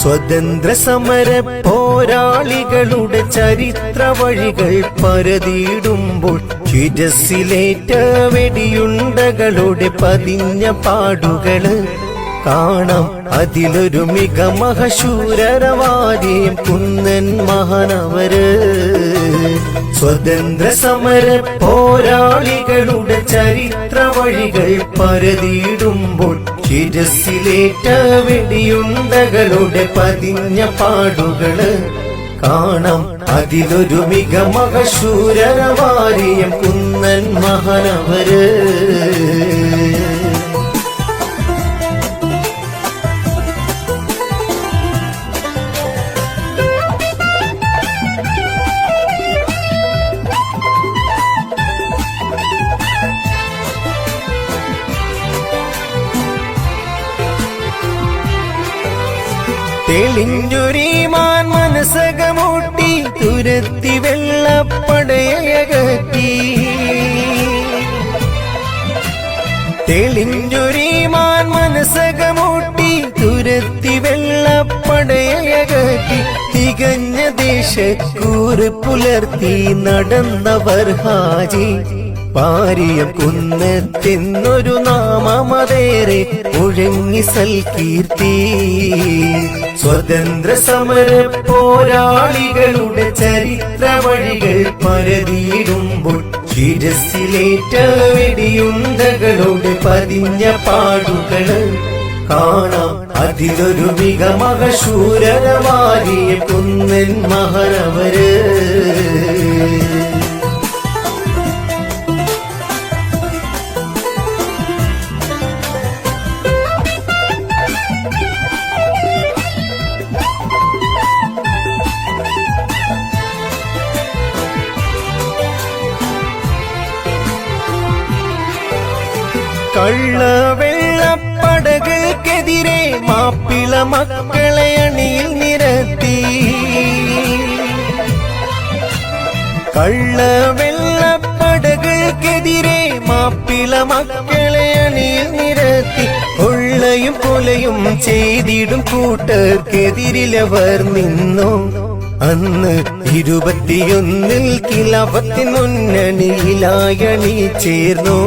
സ്വതന്ത്ര സമര പോരാളികളുടെ ചരിത്ര വഴികൾ പരതിയിടുമ്പോൾ ശിരസിലേറ്റ വെടിയുണ്ടകളുടെ പതിഞ്ഞ പാടുകൾ കാണാം. അതിലൊരു മിക മഹശൂരവാദിയും കുന്നൻ മഹാനവര്. സ്വതന്ത്ര സമര പോരാളികളുടെ ചരിത്ര വഴികൾ പരതിയിടുമ്പോൾ ശിരസിലേറ്റ വെടിയുണ്ടകളുടെ പതിഞ്ഞ പാടുകൾ കാണാം. അതിലൊരു മിക മഹശൂരരവാരിയും കുന്നൻ മഹാനവര്. തെളിഞ്ഞൊരീമാൻ മനസ്സകമൂട്ടി തുരത്തി വെള്ളപ്പടയകറ്റി. തെളിഞ്ഞൊരീമാൻ മനസ്സകമൂട്ടി തുരത്തി വെള്ളപ്പടയകറ്റി. തികഞ്ഞ ദേശക്കൂറ് പുലർത്തി നടന്നവർ ഹാജി. പാരിയം കുന്നത്തെന്നൊരു നാമമതേറെ ഒഴുങ്ങി സൽകീർത്തി. സ്വതന്ത്ര സമര പോരാളികളുടെ ചരിത്ര വഴികൾ പരതിയിടുമ്പോൾ ശിരസിലേറ്റ പതിഞ്ഞ പാടുകൾ കാണാം. അതിലൊരു മിക മഹശൂരമാരിയ കുന്നൻ മഹരവര് കള്ളവെള്ളപ്പടകൾക്കെതിരെ മാപ്പിള മക്കളെ അണിയിൽ നിരത്തി. കള്ളവെള്ളപ്പടകൾക്കെതിരെ മാപ്പിള മക്കളെ അണിയിൽ നിരത്തി. കൊള്ളയും കൊലയും ചെയ്തിടും കൂട്ടർക്കെതിരിലവർ നിന്നു. അന്ന് ഇരുപത്തിയൊന്നിൽ കിലവത്തിൻ മുന്നണിയിലായണി ചേർന്നു.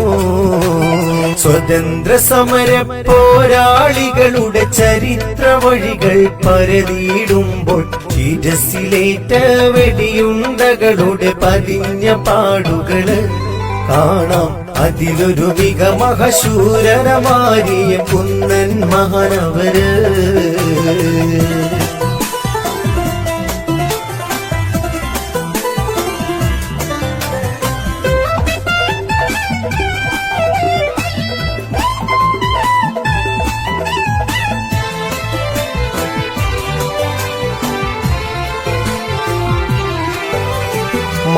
സ്വതന്ത്ര സമര പോരാളികളുടെ ചരിത്ര വഴികൾ പരതിയിടുമ്പോൾ ചിരസിലേറ്റ വെടിയുണ്ടകളുടെ പതിഞ്ഞ പാടുകൾ കാണാം. അതിലൊരു മിക മഹശൂരനമാരിയ കുന്നൻ മഹാനവര്.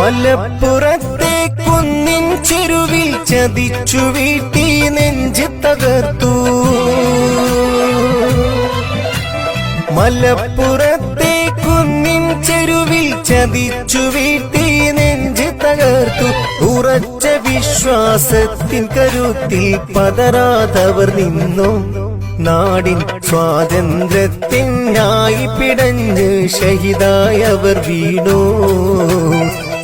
മലപ്പുറത്തെ കുന്നിൻ ചെരുവിൽ ചതിച്ചു വീട്ടി നെഞ്ച് തകർത്തു. മലപ്പുറത്തെ കുന്നിൻ ചെരുവിൽ ചതിച്ചു വീട്ടി നെഞ്ച് തകർത്തു. ഉറച്ച വിശ്വാസത്തിൻ കരുത്തിൽ പതരാതവർ നിന്നു. നാടിൻ സ്വാതന്ത്ര്യത്തിനായി പിടഞ്ഞ് ഷഹിദായവർ വീണു.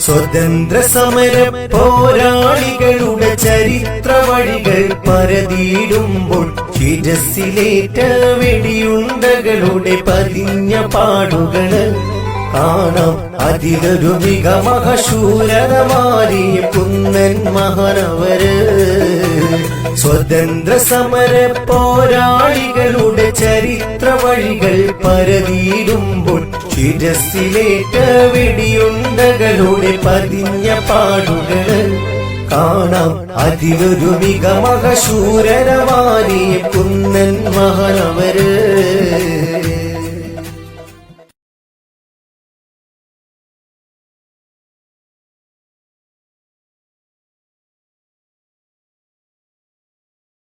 സ്വതന്ത്ര സമര പോരാളികളുടെ ചരിത്ര വഴികൾ പരതിയിടുമ്പോൾ ശിരസിലേറ്റ വെടിയുണ്ടകളുടെ പതിഞ്ഞ പാടുകൾ കാണാം. അതിലൊരു മിക മഹശൂരമാരിയ കുന്നൻ മഹാനവര്. സ്വതന്ത്ര സമര പോരാളികളുടെ ചരിത്ര വഴികൾ പരതിയിടുമ്പോൾ ശിരസിലേറ്റ വെടിയുണ്ടകളുടെ പതിഞ്ഞ പാടുകൾ കാണാം. അതിലൊരു മിക മഹശൂരമാരിയ കുന്നൻ മഹാനവര്.